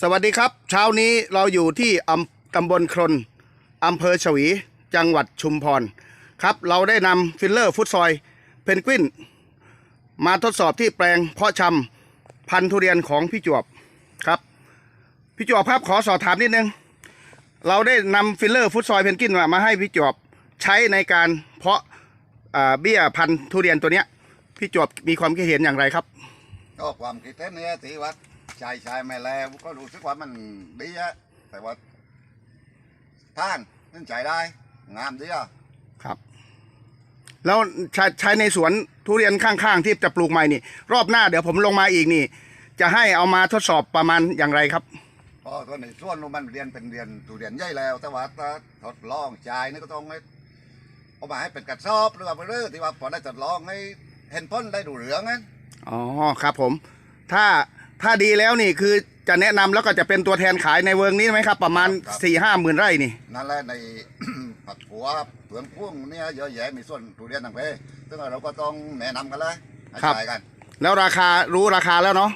สวัสดีครับ เช้านี้เราอยู่ที่อำตำบลครนอำเภอฉวี จังหวัดชุมพร ครับ เราได้นำฟิลเลอร์ฟุตซอย เพนกวิน มาทดสอบที่แปลงเพาะชำพันธุ์ทุเรียนของพี่จวบครับ พี่จวบครับขอสอบถามนิดนึง เราได้นำฟิลเลอร์ฟุตซอยเพนกวินมาให้พี่จวบใช้ในการเพาะเบี้ยพันธุ์ทุเรียนตัวเนี้ยพี่จวบมีความคิดเห็นอย่างไรครับก็ความคิดเห็นเนี่ยที่ว่าชายชายไม่แล้วก็รู้สึกว่ามันดีอะแต่ว่าท่านนั่นใจได้ งามดีอะครับ แล้วใช้ใช้ในสวนทุเรียนข้างๆที่จะปลูกใหม่นี่ รอบหน้าเดี๋ยวผมลงมาอีกนี่ จะให้เอามาทดสอบประมาณอย่างไรครับเพราะตัวในส่วนนู้นมันเรียนเป็นเรียนทุเรียนใหญ่แล้ว แต่ว่าถ้าทดลองชายนี่ก็ต้องให้เอามาให้เป็นกระสอบหรือว่าเรื่องที่ว่าพอได้ทดลองให้เห็นพ้นได้ดูเหลืองนั้นอ๋อครับผม ถ้า ถ้าดีแล้วนี่คือจะแนะนำแล้วก็จะเป็นตัวแทนขายในเวิร์งนี้ไหมครับ ประมาณสี่ห้าหมื่นไร่นี่ นั่นแหละใน ผักหัวเปลืองพ่วงเนี่ยเยอะแยะมีส่วนทุเรียนต่างประเภทซึ่งเราก็ต้องแนะนำกันเลยให้ครับใช้กันแล้วราคารู้ราคาแล้วเนาะ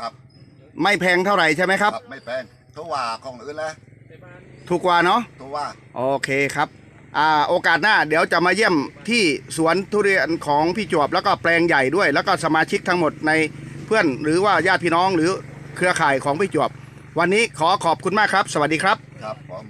ครับไม่แพงเท่าไหร่ใช่ไหมครับ ไม่แพงทุกว่าของอื่นแล้วถูกกว่าเนาะทุกว่าโอเคครับอ่าโอกาสหน้าเดี๋ยวจะมาเยี่ยมที่สวนทุเรียนของพี่จวบแล้วก็แปลงใหญ่ด้วย แล้วก็สมาชิกทั้งหมดในเพื่อนหรือว่าญาติพี่น้องหรือเครือข่ายของพี่จวบ วันนี้ขอขอบคุณมากครับ สวัสดีครับ ครับผม